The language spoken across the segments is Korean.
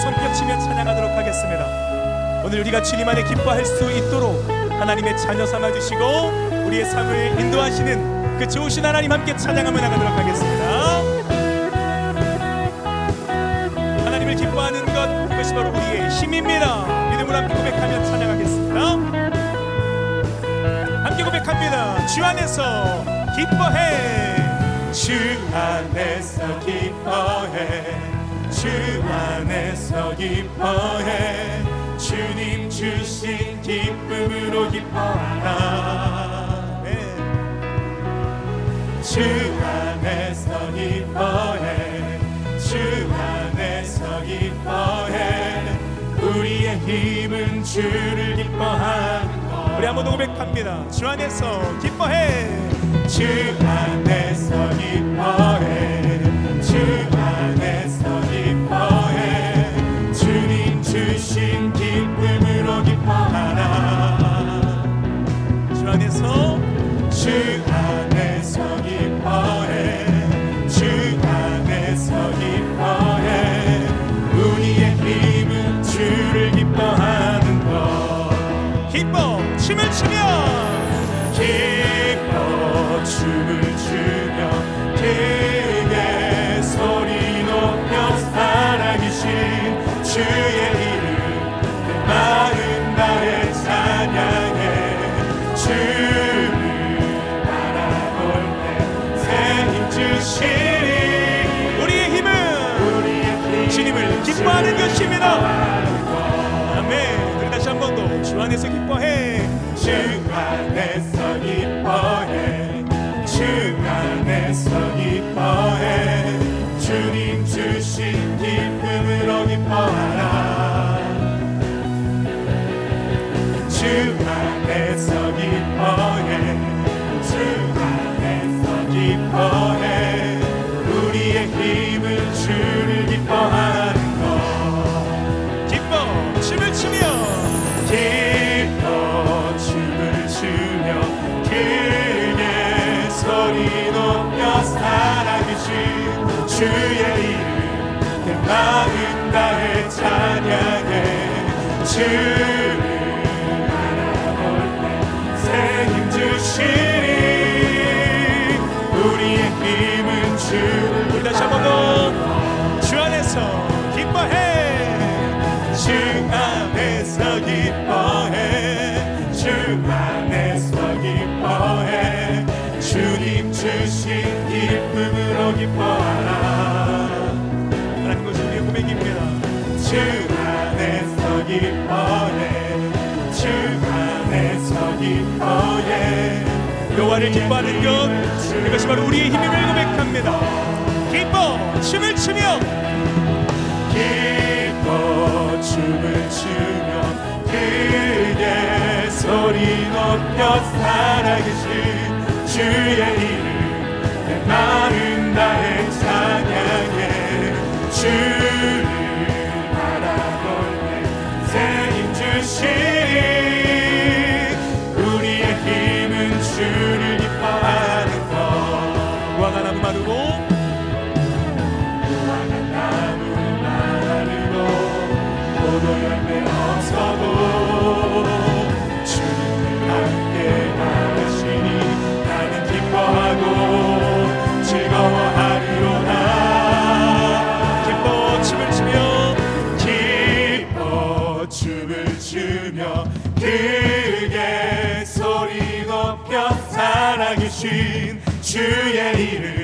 손뼉치며 찬양하도록 하겠습니다. 오늘 우리가 주님만에 기뻐할 수 있도록 하나님의 자녀 삼아 주시고 우리의 삶을 인도하시는 그 좋으신 하나님 함께 찬양하며 나가도록 하겠습니다. 하나님을 기뻐하는 것 그것이 바로 우리의 힘입니다. 믿음으로 함께 고백하며 찬양하겠습니다. 함께 고백합니다. 주 안에서 기뻐해. 주 안에서 기뻐해. 주 안에서 기뻐해. 주님 주신 기쁨으로 기뻐하라. 네. 주 안에서 기뻐해 주 안에서 기뻐해 우리의 힘은 주를 기뻐하는 것 우리 한번 더 고백합니다 주 안에서 기뻐해 주 안에서 기뻐해 주 기뻐해. 주 안에서 기뻐해. 주 안에서 기뻐해. 주님 주신 기쁨으로 기뻐하라 마음 다해 찬양해 주를 새힘 주시니 우리의 기뻐해 주 안에서 기뻐해 여호와를 기뻐하는 것. 그것이 바로 우리의 힘임을 고백합니다. 기뻐 춤을 추며. 기뻐 춤을 추며 크게 소리 높여 살아계신 주의 이름 내 마음 다해 찬양해 주 때 크게 소리 높여 살아계신 주의 이름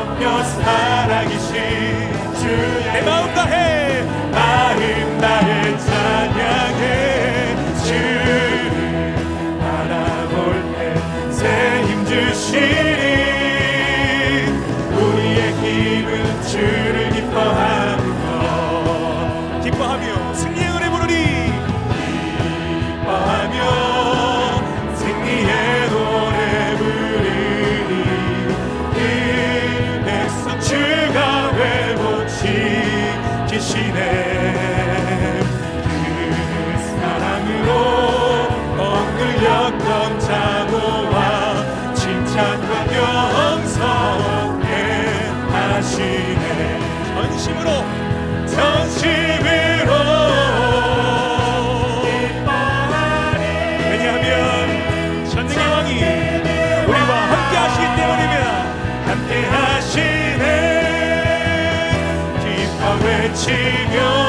높여 살아계신 주의 내 마음 다해 외치며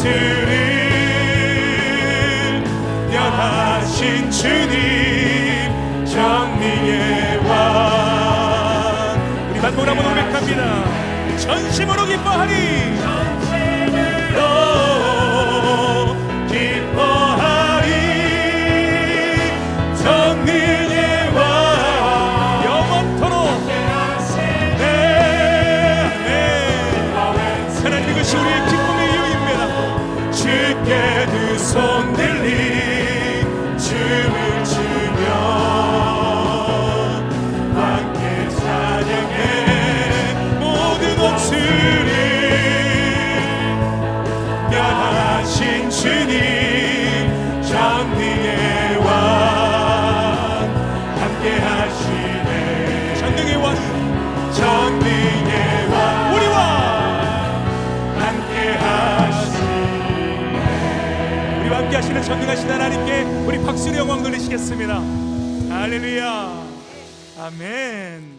다스림 연하신 주님 정리의 왕. 우리 만보라고 고백합니다. 전심으로 기뻐하니 전심으로. 전능하신 하나님께 우리 박수로 영광 돌리시겠습니다. 할렐루야. 아멘.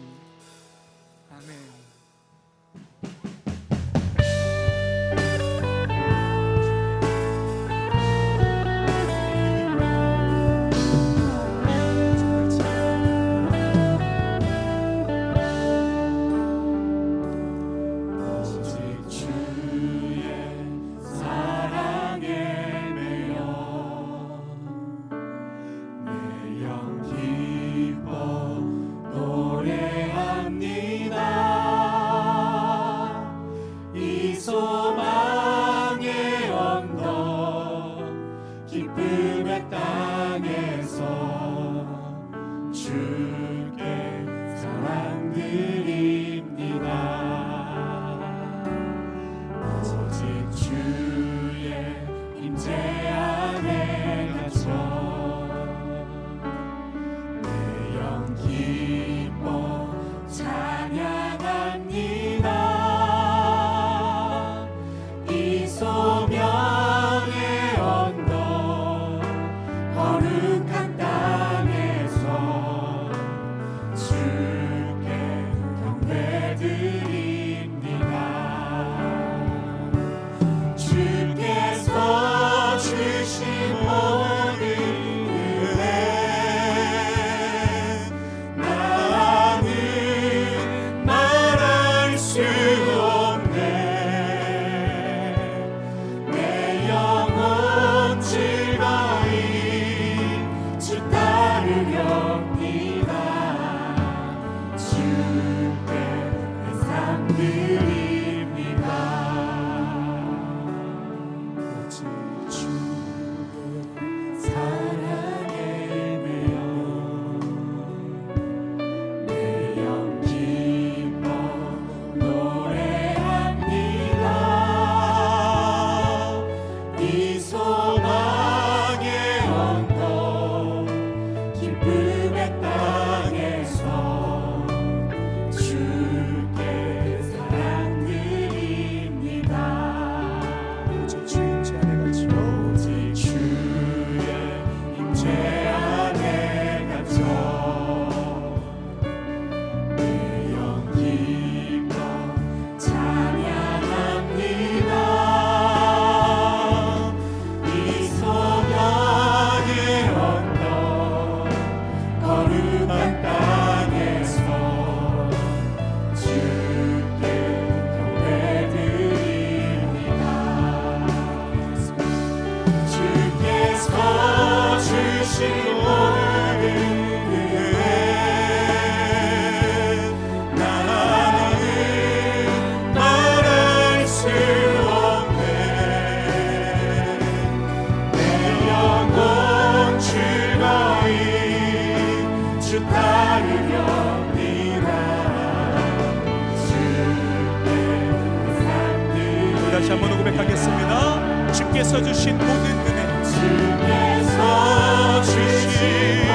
주께서 주신 모든 은혜. 주께서 주신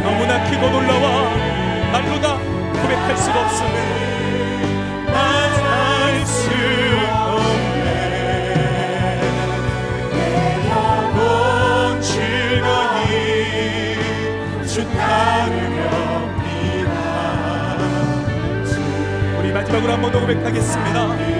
너무나 크고 놀라워. 말로다 고백할 수가 없으네. 우리 마지막으로 한 번 더 고백하겠습니다.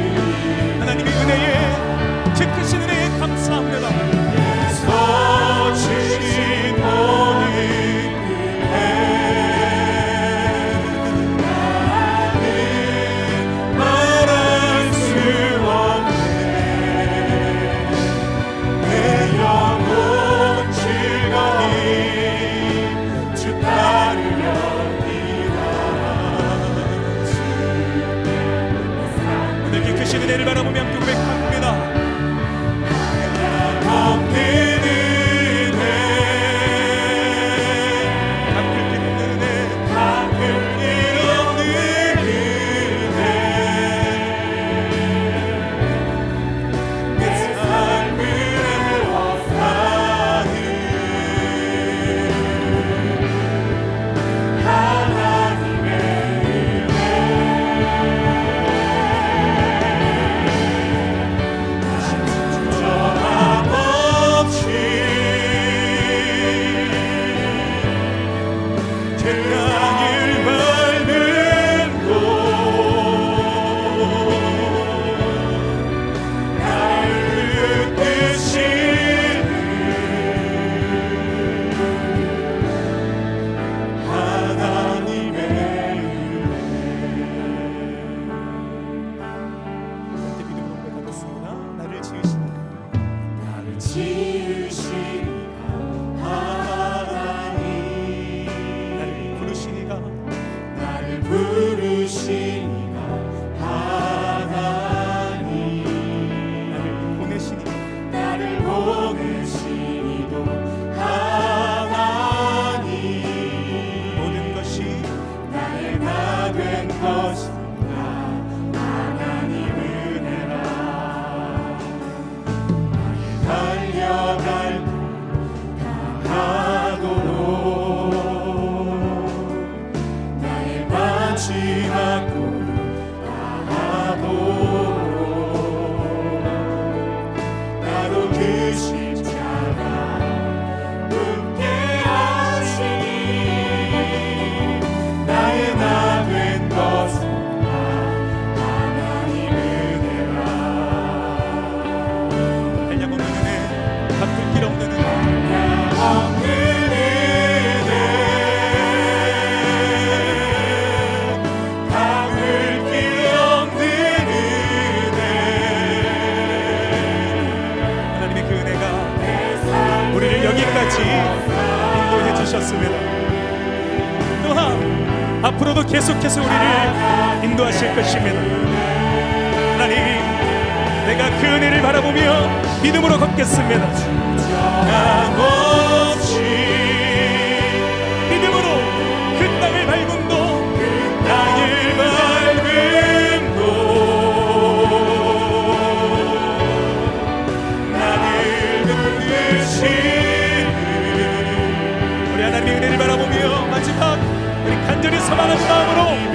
앞으로도 계속해서 우리를 인도하실 것입니다. 하나님, 내가 그 은혜를 바라보며 믿음으로 걷겠습니다. 아, 뭐. phenomenal.